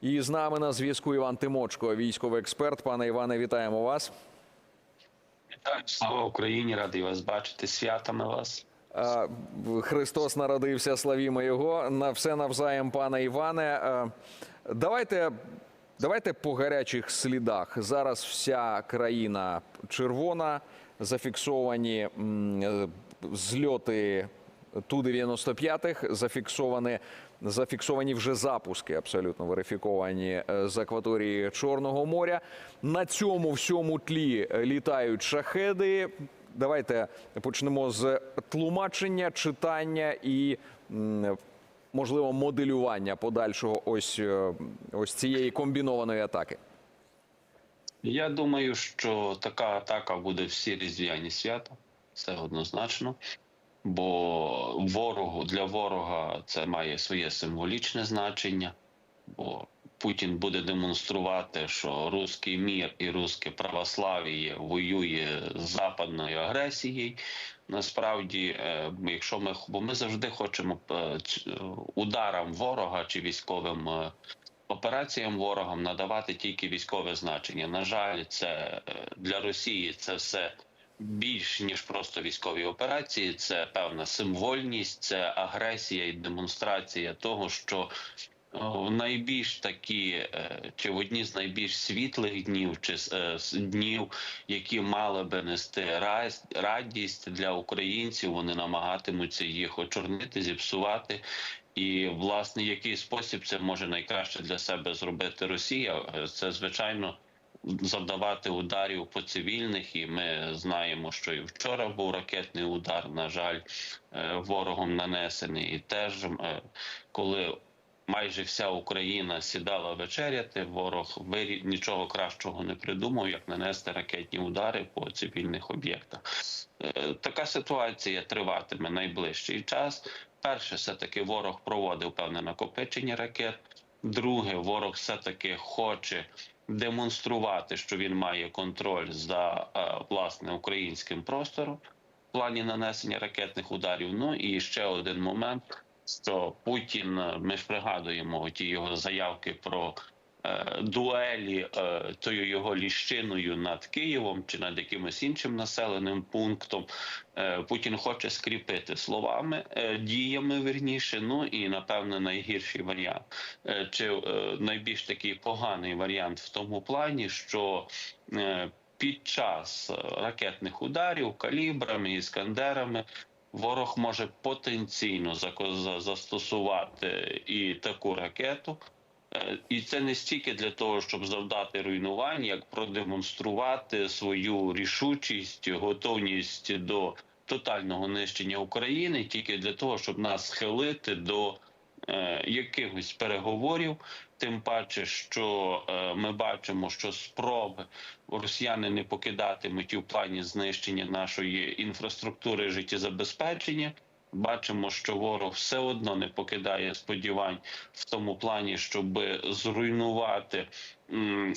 І з нами на зв'язку Іван Тимочко, військовий експерт. Пане Іване, вітаємо вас. Вітаю, слава Україні! Радий вас бачити. Святами вас. Христос народився, славімо його. На все навзаєм, пане Іване. Давайте, давайте по гарячих слідах. Зараз вся країна червона, зафіксовані м, зльоти Ту-95, зафіксовані, зафіксовані вже запуски, абсолютно верифіковані е, з акваторії Чорного моря. На цьому всьому тлі е, літають шахеди. Давайте почнемо з тлумачення, читання і можливо моделювання подальшого ось, е, ось цієї комбінованої атаки. Я думаю, що така атака буде всі різдвяні свята. Це однозначно. Бо ворогу для ворога це має своє символічне значення. Бо Путін буде демонструвати, що руський мір і руське православ'я воює з западною агресією. Насправді, е, якщо ми бо ми завжди хочемо е, ударам ворога чи військовим е, операціям ворогам надавати тільки військове значення. На жаль, це е, для Росії це все більш ніж просто військові операції. Це певна символьність, це агресія і демонстрація того, що в найбільш такі е, чи в одні з найбільш світлих днів, чи е, днів, які мали би нести радість для українців, вони намагатимуться їх очорнити, зіпсувати. І власне, який спосіб це може найкраще для себе зробити Росія? Е, Це звичайно завдавати ударів по цивільних, і ми знаємо, що і вчора був ракетний удар. На жаль, е, ворогом нанесений, і теж е, коли. Майже вся Україна сідала вечеряти. Ворог вирі... нічого кращого не придумав, як нанести ракетні удари по цивільних об'єктах. Е, Така ситуація триватиме найближчий час. Перше, все таки ворог проводив певне накопичення ракет. Друге, ворог все таки хоче демонструвати, що він має контроль за е, власне українським простором в плані нанесення ракетних ударів. Ну і ще один момент, що Путін, е, ми ж пригадуємо ті його заявки про. Е, Дуелі е, тою його ліщиною над Києвом чи над якимось іншим населеним пунктом Е, Путін хоче скріпити словами, діями верніше. Ну і напевно найгірший варіант, чи найбільш такий поганий варіант в тому плані, що під час ракетних ударів калібрами іскандерами. Ворог може потенційно застосувати і таку ракету, і це не стільки для того, щоб завдати руйнувань, як продемонструвати свою рішучість, готовність до тотального нищення України, тільки для того, щоб нас схилити до е, якихось переговорів. Тим паче, що е, ми бачимо, що спроби росіяни не покидатимуть в плані знищення нашої інфраструктури життєзабезпечення. Бачимо, що ворог все одно не покидає сподівань в тому плані, щоб зруйнувати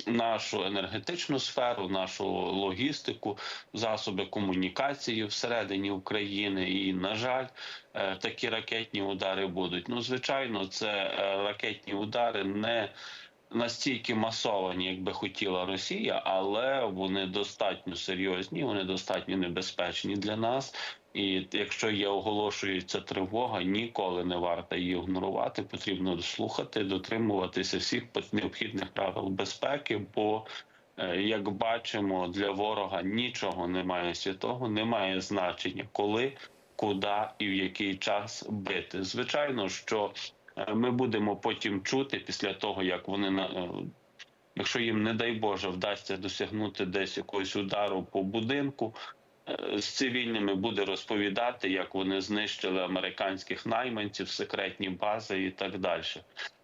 нашу енергетичну сферу, нашу логістику, засоби комунікації всередині України. І на жаль, е, такі ракетні удари будуть. Ну, звичайно, це е, ракетні удари не настільки масовані, як би хотіла Росія, але вони достатньо серйозні, вони достатньо небезпечні для нас. І якщо є оголошується тривога, ніколи не варто її ігнорувати. Потрібно слухати, дотримуватися всіх необхідних правил безпеки. Бо е, як бачимо, для ворога нічого немає святого, немає значення, коли, куди і в який час бити. Звичайно, що е, ми будемо потім чути після того, як вони на е, якщо їм, не дай Боже, вдасться досягнути десь якогось удару по будинку. Е, З цивільними буде розповідати, як вони знищили американських найманців, секретні бази і так далі.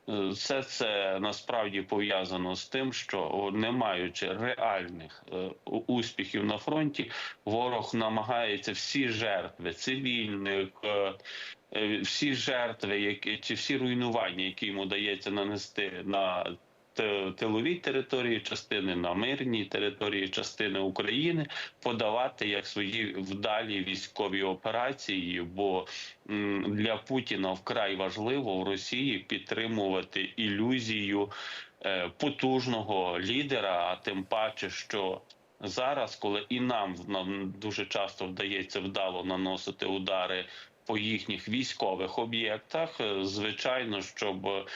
Е, Все це насправді пов'язано з тим, що не маючи реальних е, успіхів на фронті, ворог намагається всі жертви цивільних, всі жертви, які чи всі руйнування, які йому дається нанести на тиловій території частини, на мирній території частини України подавати як свої вдалі військові операції. Бо для Путіна вкрай важливо в Росії підтримувати ілюзію е, потужного лідера, а тим паче, що зараз, коли і нам нам дуже часто вдається вдало наносити удари по їхніх військових об'єктах, е, звичайно, щоб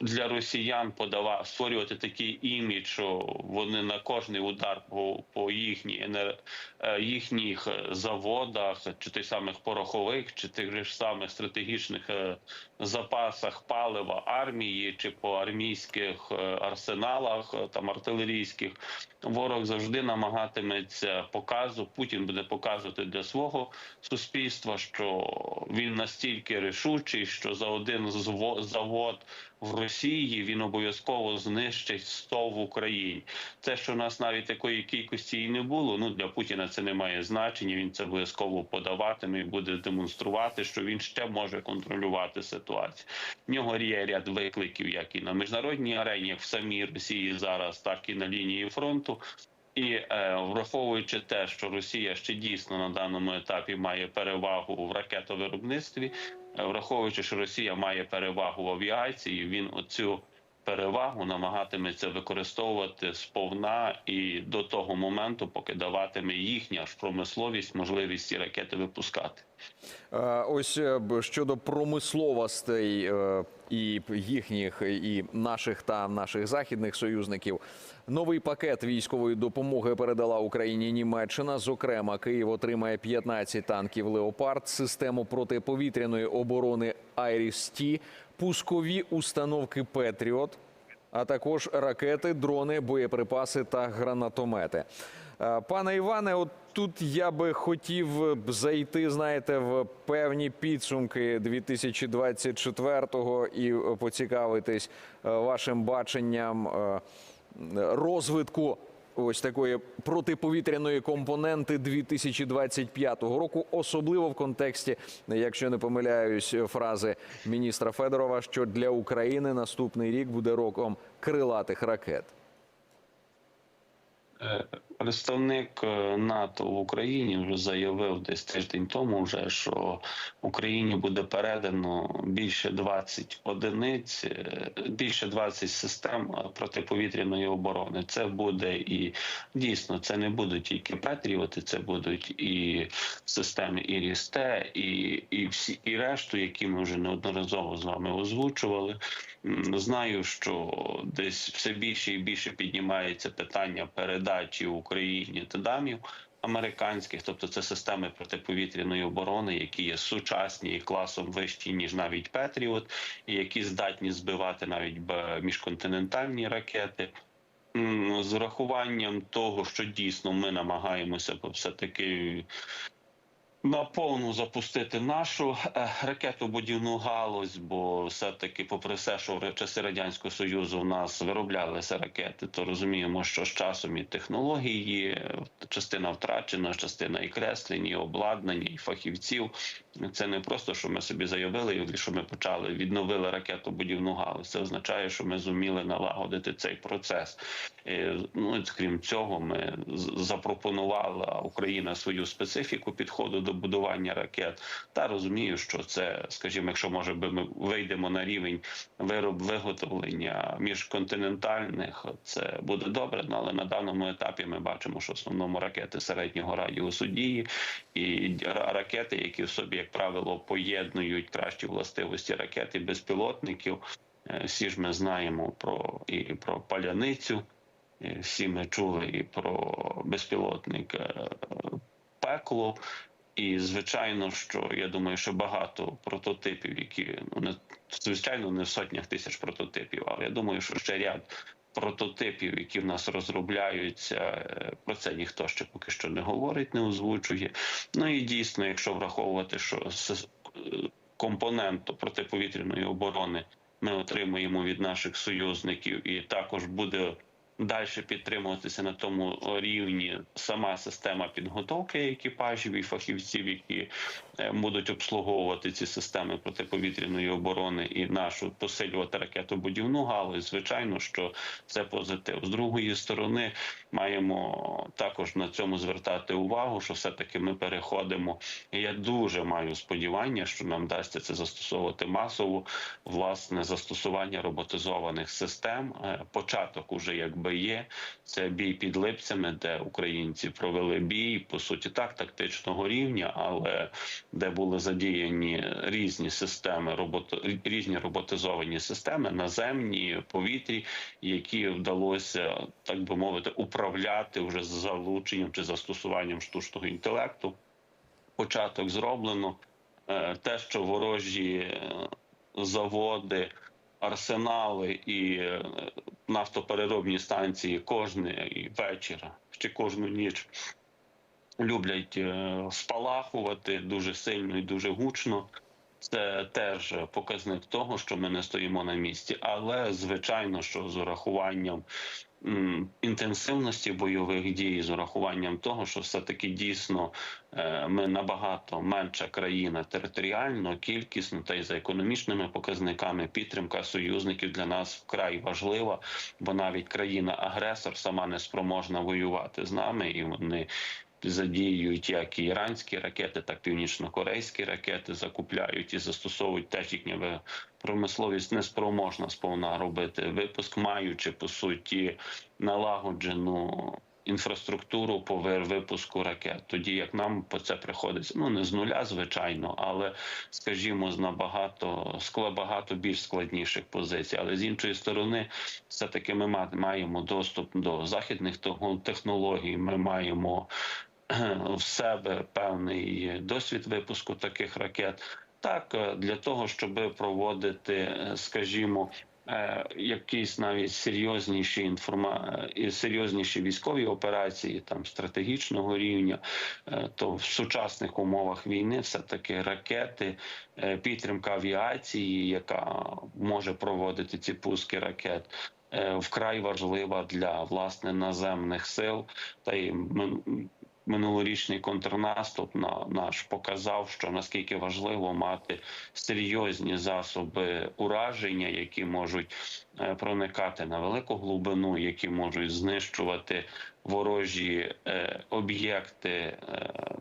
для росіян подава створювати такий імідж, що вони на кожний удар по, по їхній енер... е, їхніх е, заводах, чи тих самих порохових, чи тих ж самих стратегічних е, запасах палива армії, чи по армійських е, арсеналах е, там артилерійських, ворог завжди намагатиметься показу. Путін буде показувати для свого суспільства, що він настільки рішучий, що за один завод в Росії він обов'язково знищить 100 в Україні. Те, що у нас навіть такої кількості і не було. Ну для Путіна це не має значення. Він це обов'язково подаватиме і буде демонструвати, що він ще може контролювати ситуацію. В нього є ряд викликів, як і на міжнародній арені, як в самій Росії зараз, так і на лінії фронту. І е, враховуючи те, що Росія ще дійсно на даному етапі має перевагу в ракетовиробництві, е, враховуючи, що Росія має перевагу в авіації, він оцю перевагу намагатиметься використовувати сповна і до того моменту, поки даватиме їхня ж промисловість можливість ці ракети випускати. Е, Ось е, щодо промисловостей е, і їхніх, і наших та наших західних союзників. Новий пакет військової допомоги передала Україні Німеччина. Зокрема, Київ отримає 15 танків Леопард, систему протиповітряної оборони Айріс-Ті, пускові установки Петріот, а також ракети, дрони, боєприпаси та гранатомети. Е, Пане Іване, от тут я би хотів б зайти, знаєте, в певні підсумки 2024-го і е, поцікавитись е, вашим баченням е, розвитку ось такої протиповітряної компоненти 2025 року, особливо в контексті, якщо не помиляюсь, фрази міністра Федорова, що для України наступний рік буде роком крилатих ракет. Представник е, НАТО в Україні вже заявив десь тиждень тому, вже що Україні буде передано більше 20 одиниць, е, більше 20 систем е, протиповітряної оборони. Це буде і дійсно це не будуть тільки Петріоти, це будуть і системи Ірісте, і, і всі і решту, які ми вже неодноразово з вами озвучували. Знаю, що десь все більше і більше піднімається питання передачі Україні тедамів американських, тобто це системи протиповітряної оборони, які є сучасні і класом вищі ніж навіть Петріот, і які здатні збивати навіть міжконтинентальні ракети. З врахуванням того, що дійсно ми намагаємося все таки наповну запустити нашу е, ракетобудівну галузь, бо все-таки, попри все, що в часи радянського союзу в нас вироблялися ракети, то розуміємо, що з часом і технології, частина втрачена, частина і креслень, і обладнання, і фахівців. Це не просто, що ми собі заявили, що ми почали відновили ракетобудівну галузь. Це означає, що ми зуміли налагодити цей процес. Е, Ну і крім цього, ми запропонувала Україна свою специфіку підходу до будування ракет. Та розумію, що це, скажімо, якщо може би ми вийдемо на рівень вироб виготовлення міжконтинентальних, це буде добре. ну, Але на даному етапі ми бачимо, що в основному ракети середнього радіусу дії і ракети, які в собі, як правило, поєднують кращі властивості ракет і безпілотників. Е, Всі ж ми знаємо про і про паляницю. Е, Всі ми чули і про безпілотник е, пекло. І звичайно, що я думаю, що багато прототипів, які ну не звичайно не в сотнях тисяч прототипів, але я думаю, що ще ряд прототипів, які в нас розробляються, е, про це ніхто ще поки що не говорить, не озвучує. Ну і дійсно, якщо враховувати, що с- е, компоненту протиповітряної оборони ми отримуємо від наших союзників, і також буде далі підтримуватися на тому рівні сама система підготовки екіпажів і фахівців, які е, будуть обслуговувати ці системи протиповітряної оборони і нашу посилювати ракетобудівну галузь. Звичайно, що це позитив. З другої сторони, маємо також на цьому звертати увагу, що все таки ми переходимо. Я дуже маю сподівання, що нам вдасться це застосовувати масово. Власне застосування роботизованих систем. Е, Початок уже якби є. Це бій під липцями, де українці провели бій, по суті, так тактичного рівня, але де були задіяні різні системи, робото різні роботизовані системи, наземні, повітрі, які вдалося так би мовити управляти вже з залученням чи застосуванням штучного інтелекту. Початок зроблено. Е, Те, що ворожі е, заводи, арсенали і е, нафтопереробні станції кожний вечір чи кожну ніч люблять е, спалахувати дуже сильно і дуже гучно. Це теж показник того, що ми не стоїмо на місці, але звичайно, що з урахуванням інтенсивності бойових дій, з урахуванням того, що все таки дійсно е, ми набагато менша країна територіально, кількісно та й за економічними показниками підтримка союзників для нас вкрай важлива, бо навіть країна-агресор сама не спроможна воювати з нами, і вони задіюють як і іранські ракети, так і північно-корейські ракети закупляють і застосовують теж їхня промисловість неспроможна сповна робити випуск, маючи по суті налагоджену. Інфраструктуру по випуску ракет, тоді як нам по це приходиться, ну не з нуля, звичайно, але скажімо, з набагато скло багато більш складніших позицій. Але з іншої сторони, все таки ми ма- маємо доступ до західних технологій. Ми маємо в себе певний досвід випуску таких ракет. Так, е, для того, щоб проводити, е, скажімо, е, якісь навіть серйозніші інформа... серйозніші військові операції там стратегічного рівня, то в сучасних умовах війни все таки ракети, підтримка авіації, яка може проводити ці пуски ракет. Вкрай важлива для власне наземних сил, та й минулорічний контрнаступ на наш показав, що наскільки важливо мати серйозні засоби ураження, які можуть е, проникати на велику глибину, які можуть знищувати ворожі е, об'єкти е,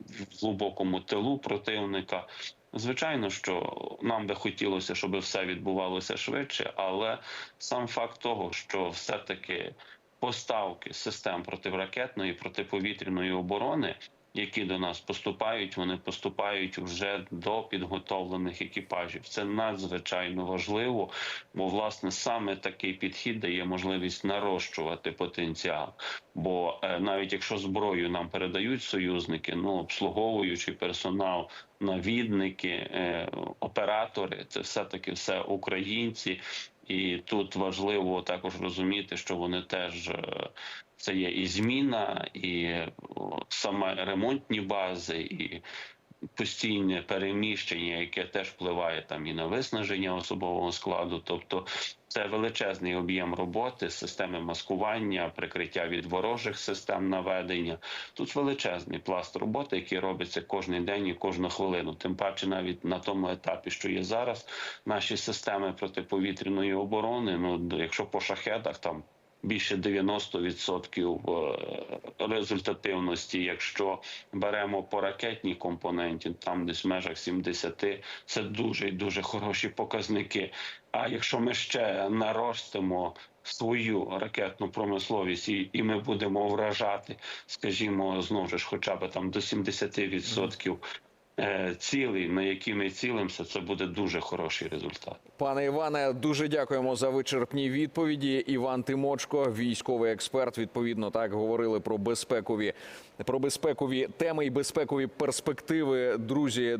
в глибокому тилу противника. Звичайно, що нам би хотілося, щоб все відбувалося швидше, але сам факт того, що все-таки поставки систем протиракетної протиповітряної оборони, які до нас поступають, вони поступають вже до підготовлених екіпажів. Це надзвичайно важливо, бо власне саме такий підхід дає можливість нарощувати потенціал. Бо е, навіть якщо зброю нам передають союзники, ну обслуговуючий персонал, навідники, е, оператори, це все таки все українці. І тут важливо також розуміти, що вони теж е, це є і зміна, і саме ремонтні бази, і постійне переміщення, яке теж впливає там і на виснаження особового складу. Тобто це величезний об'єм роботи, системи маскування, прикриття від ворожих систем наведення. Тут величезний пласт роботи, який робиться кожен день і кожну хвилину. Тим паче, навіть на тому етапі, що є зараз, наші системи протиповітряної оборони. Ну якщо по шахедах там. Більше 90% е, результативності. Якщо беремо по ракетній компоненті, там десь в межах 70, це дуже і дуже хороші показники. А якщо ми ще наростимо свою ракетну промисловість, і, і ми будемо вражати, скажімо, знову ж хоча б там до 70% е, цілей, на які ми цілимося, це буде дуже хороший результат. Пане Іване, дуже дякуємо за вичерпні відповіді. Іван Тимочко, військовий експерт. Відповідно, так говорили про безпекові про безпекові теми і безпекові перспективи. Друзі,